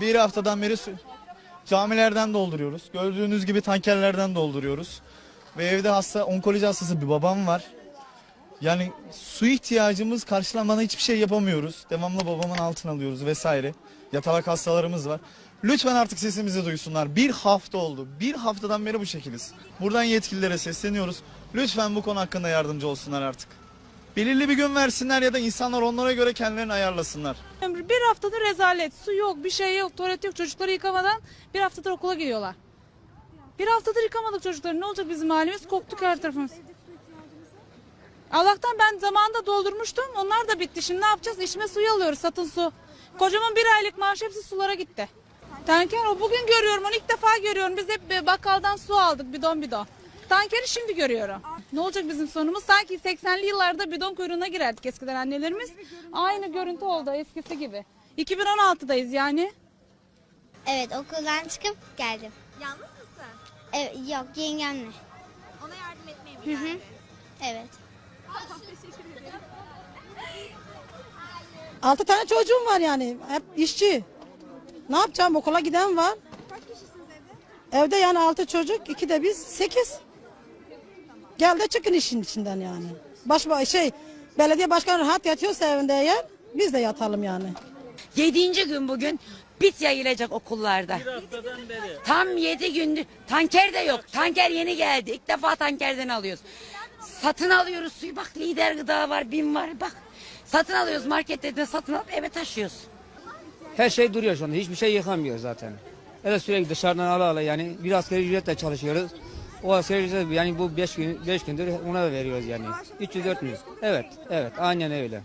Bir haftadan beri camilerden dolduruyoruz. Gördüğünüz gibi tankerlerden dolduruyoruz. Ve evde hasta, onkoloji hastası bir babam var. Yani su ihtiyacımız karşılanmadan hiçbir şey yapamıyoruz. Devamlı babamın altına alıyoruz vesaire. Yatalak hastalarımız var. Lütfen artık sesimizi duysunlar. Bir hafta oldu. Bir haftadan beri bu şekiliz. Buradan yetkililere sesleniyoruz. Lütfen bu konu hakkında yardımcı olsunlar artık. Belirli bir gün versinler ya da insanlar onlara göre kendilerini ayarlasınlar. Bir haftadır rezalet. Su yok, bir şey yok, tuvalet yok. Çocukları yıkamadan bir haftadır okula gidiyorlar. Bir haftadır yıkamadık çocukları. Ne olacak bizim halimiz? Koktuk her tarafımız. Allah'tan ben zamanında doldurmuştum. Onlar da bitti. Şimdi ne yapacağız? İçme suyu alıyoruz, satın su. Kocamın bir aylık maaşı hepsi sulara gitti. Tanker o bugün görüyorum. Onu ilk defa görüyorum. Biz hep bakkaldan su aldık bidon bidon. Tankeri şimdi görüyorum. Ne olacak bizim sonumuz? Sanki 80'li yıllarda bidon kuyruğuna girerdik eskiden annelerimiz. Aynı görüntü oldu eskisi gibi. 2016'dayız yani. Evet okuldan çıkıp geldim. Yalnız mısın? Evet, yok yengemle. Ona yardım etmeye mi Hı hı. geldin? Evet. Altı tane çocuğum var yani. Hep işçi. Ne yapacağım? Okula giden var. Kaç kişisiniz evde? Evde yani altı çocuk, iki de biz sekiz. Gel de çıkın işin içinden yani. Baş, şey, belediye başkanı rahat yatıyorsa evinde eğer biz de yatalım yani. Yedinci gün bugün bit yayılacak okullarda. Tam yedi gündür. Tanker de yok. Tanker yeni geldi. İlk defa tankerden alıyoruz. Satın alıyoruz suyu. Bak lider gıda var, bin var. Bak satın alıyoruz markette de satın alıp eve taşıyoruz. Her şey duruyor şu anda. Hiçbir şey yıkamıyor zaten. Evet sürekli dışarıdan ala ala yani bir asgari ücretle çalışıyoruz. O ücret yani bu 5 gün 5 gündür ona da veriyoruz yani. 300 400. Evet, evet aynen öyle.